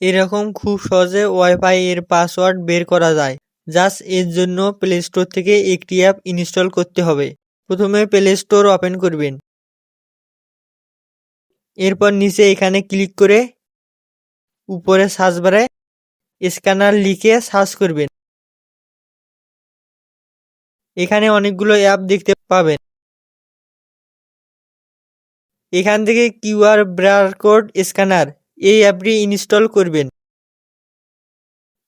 এরকম খুব সহজে ওয়াইফাই এর পাসওয়ার্ড বের করা যায়। জাস্ট এর জন্য প্লে স্টোর থেকে একটি অ্যাপ ইনস্টল করতে হবে। প্রথমে প্লে স্টোর ওপেন করবেন। এরপর নিচে এখানে ক্লিক করে উপরে সার্চ বারে স্ক্যানার লিখে সার্চ করবেন। এখানে অনেকগুলো অ্যাপ দেখতে পাবেন। এখান থেকে কিউআর ব্রার কোড স্ক্যানার এই অ্যাপটি ইনস্টল করবেন।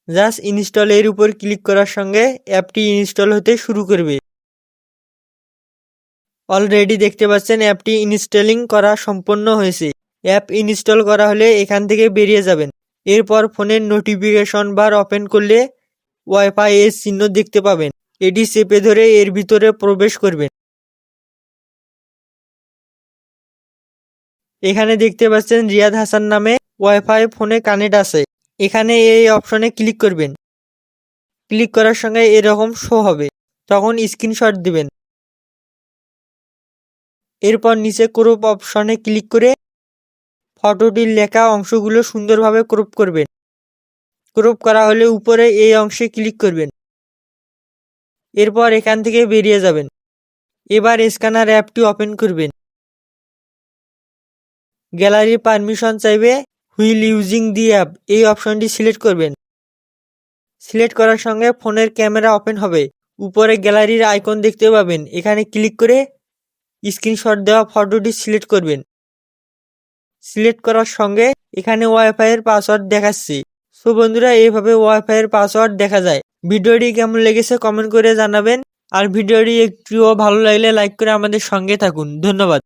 জাস্ট ইনস্টল এর উপর ক্লিক করার সঙ্গে অ্যাপটি ইনস্টল হতে শুরু করবে। অলরেডি দেখতে পাচ্ছেন অ্যাপটি ইনস্টলিং করা সম্পন্ন হয়েছে। অ্যাপ ইনস্টল করা হলে এখান থেকে বেরিয়ে যাবেন। এরপর ফোনের নোটিফিকেশন বার ওপেন করলে ওয়াইফাই এর চিহ্ন দেখতে পাবেন। এটি চেপে ধরে এর ভিতরে প্রবেশ করবেন। এখানে দেখতে পাচ্ছেন রিয়াদ হাসান নামে ওয়াইফাই ফোনে কানেক্ট আছে। এখানে এই অপশনে ক্লিক করবেন। ক্লিক করার সঙ্গে এরকম শো হবে। তখন স্ক্রিনশট দিবেন। এরপর নিচে ক্রপ অপশনে ক্লিক করে ফটোটির লেখা অংশগুলো সুন্দরভাবে ক্রপ করবেন। ক্রপ করা হলে উপরে এই অংশে ক্লিক করবেন। এরপর এখান থেকে বেরিয়ে যাবেন। এবার স্ক্যানার অ্যাপটি ওপেন করবেন। গ্যালারি পারমিশন চাইবে। হুইল ইউজিং দি অ্যাপ এই অপশনটি সিলেক্ট করবেন। সিলেক্ট করার সঙ্গে ফোনের ক্যামেরা ওপেন হবে। উপরে গ্যালারির আইকন দেখতে পাবেন। এখানে ক্লিক করে স্ক্রিনশট দেওয়া ফটোটি সিলেক্ট করবেন। সিলেক্ট করার সঙ্গে এখানে ওয়াইফাইয়ের পাসওয়ার্ড দেখাচ্ছি। সো বন্ধুরা, এইভাবে ওয়াইফাইয়ের পাসওয়ার্ড দেখা যায়। ভিডিওটি কেমন লেগেছে কমেন্ট করে জানাবেন। আর ভিডিওটি একটুও ভালো লাগলে লাইক করে আমাদের সঙ্গে থাকুন। ধন্যবাদ।